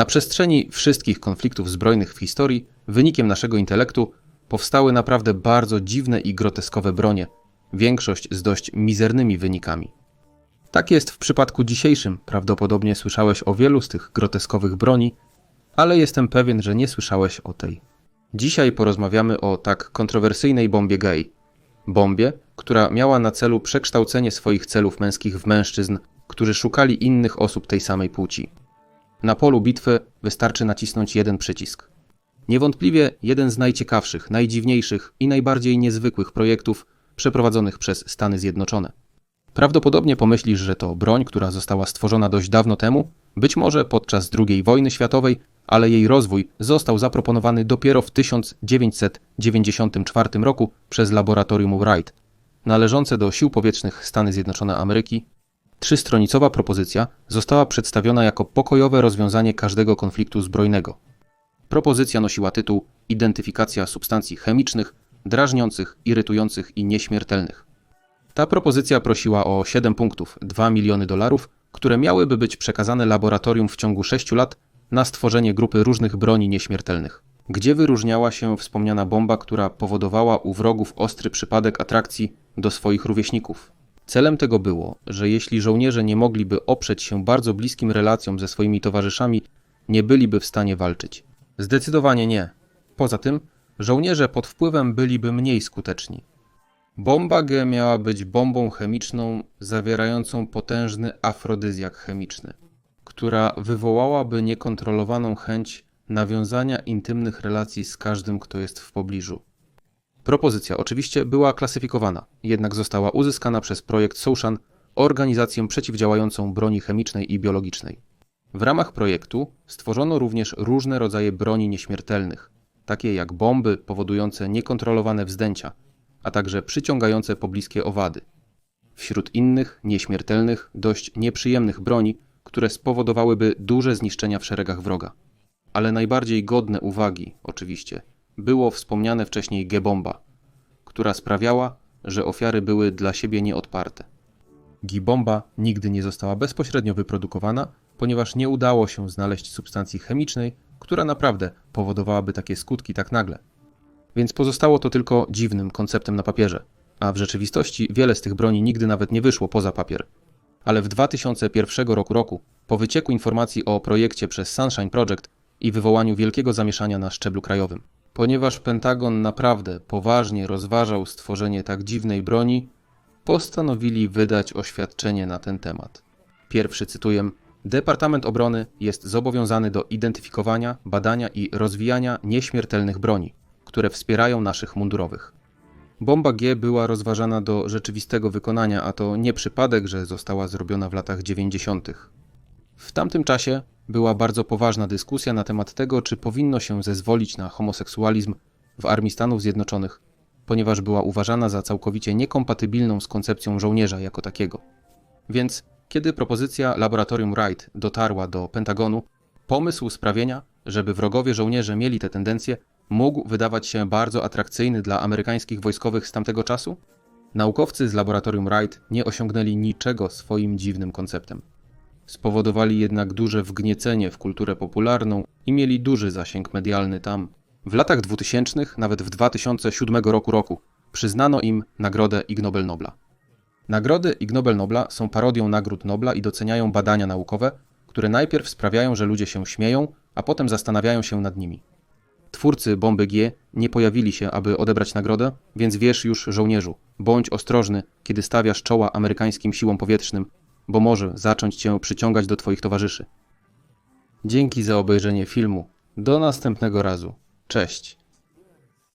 Na przestrzeni wszystkich konfliktów zbrojnych w historii, wynikiem naszego intelektu, powstały naprawdę bardzo dziwne i groteskowe bronie, większość z dość mizernymi wynikami. Tak jest w przypadku dzisiejszym. Prawdopodobnie słyszałeś o wielu z tych groteskowych broni, ale jestem pewien, że nie słyszałeś o tej. Dzisiaj porozmawiamy o tak kontrowersyjnej bombie gay. Bombie, która miała na celu przekształcenie swoich celów męskich w mężczyzn, którzy szukali innych osób tej samej płci. Na polu bitwy wystarczy nacisnąć jeden przycisk. Niewątpliwie jeden z najciekawszych, najdziwniejszych i najbardziej niezwykłych projektów przeprowadzonych przez Stany Zjednoczone. Prawdopodobnie pomyślisz, że to broń, która została stworzona dość dawno temu, być może podczas II wojny światowej, ale jej rozwój został zaproponowany dopiero w 1994 roku przez laboratorium Wright, należące do Sił Powietrznych Stany Zjednoczone Ameryki. Trzystronicowa propozycja została przedstawiona jako pokojowe rozwiązanie każdego konfliktu zbrojnego. Propozycja nosiła tytuł Identyfikacja substancji chemicznych, drażniących, irytujących i nieśmiertelnych. Ta propozycja prosiła o 7 punktów, 2 miliony dolarów, które miałyby być przekazane laboratorium w ciągu 6 lat na stworzenie grupy różnych broni nieśmiertelnych. Gdzie wyróżniała się wspomniana bomba, która powodowała u wrogów ostry przypadek atrakcji do swoich rówieśników? Celem tego było, że jeśli żołnierze nie mogliby oprzeć się bardzo bliskim relacjom ze swoimi towarzyszami, nie byliby w stanie walczyć. Zdecydowanie nie. Poza tym, żołnierze pod wpływem byliby mniej skuteczni. Bomba G miała być bombą chemiczną zawierającą potężny afrodyzjak chemiczny, która wywołałaby niekontrolowaną chęć nawiązania intymnych relacji z każdym, kto jest w pobliżu. Propozycja oczywiście była klasyfikowana, jednak została uzyskana przez projekt Soushan, organizację przeciwdziałającą broni chemicznej i biologicznej. W ramach projektu stworzono również różne rodzaje broni nieśmiertelnych, takie jak bomby powodujące niekontrolowane wzdęcia, a także przyciągające pobliskie owady. Wśród innych, nieśmiertelnych, dość nieprzyjemnych broni, które spowodowałyby duże zniszczenia w szeregach wroga. Ale najbardziej godne uwagi, oczywiście, było wspomniane wcześniej G-bomba, która sprawiała, że ofiary były dla siebie nieodparte. G-bomba nigdy nie została bezpośrednio wyprodukowana, ponieważ nie udało się znaleźć substancji chemicznej, która naprawdę powodowałaby takie skutki tak nagle. Więc pozostało to tylko dziwnym konceptem na papierze, a w rzeczywistości wiele z tych broni nigdy nawet nie wyszło poza papier. Ale w 2001 roku, roku po wycieku informacji o projekcie przez Sunshine Project i wywołaniu wielkiego zamieszania na szczeblu krajowym, ponieważ Pentagon naprawdę poważnie rozważał stworzenie tak dziwnej broni, postanowili wydać oświadczenie na ten temat. Pierwszy cytuję: Departament Obrony jest zobowiązany do identyfikowania, badania i rozwijania nieśmiertelnych broni, które wspierają naszych mundurowych. Bomba G była rozważana do rzeczywistego wykonania, a to nie przypadek, że została zrobiona w latach 90. W tamtym czasie była bardzo poważna dyskusja na temat tego, czy powinno się zezwolić na homoseksualizm w Armii Stanów Zjednoczonych, ponieważ była uważana za całkowicie niekompatybilną z koncepcją żołnierza jako takiego. Więc kiedy propozycja laboratorium Wright dotarła do Pentagonu, pomysł sprawienia, żeby wrogowie żołnierze mieli te tendencje, mógł wydawać się bardzo atrakcyjny dla amerykańskich wojskowych z tamtego czasu? Naukowcy z laboratorium Wright nie osiągnęli niczego swoim dziwnym konceptem. Spowodowali jednak duże wgniecenie w kulturę popularną i mieli duży zasięg medialny tam. W latach 2000, nawet w 2007 roku roku, przyznano im nagrodę Ig Nobel Nobla. Nagrody Ig Nobel Nobla są parodią nagród Nobla i doceniają badania naukowe, które najpierw sprawiają, że ludzie się śmieją, a potem zastanawiają się nad nimi. Twórcy bomby G nie pojawili się, aby odebrać nagrodę, więc wiesz już, żołnierzu, bądź ostrożny, kiedy stawiasz czoła amerykańskim siłom powietrznym, bo może zacząć cię przyciągać do twoich towarzyszy. Dzięki za obejrzenie filmu. Do następnego razu. Cześć.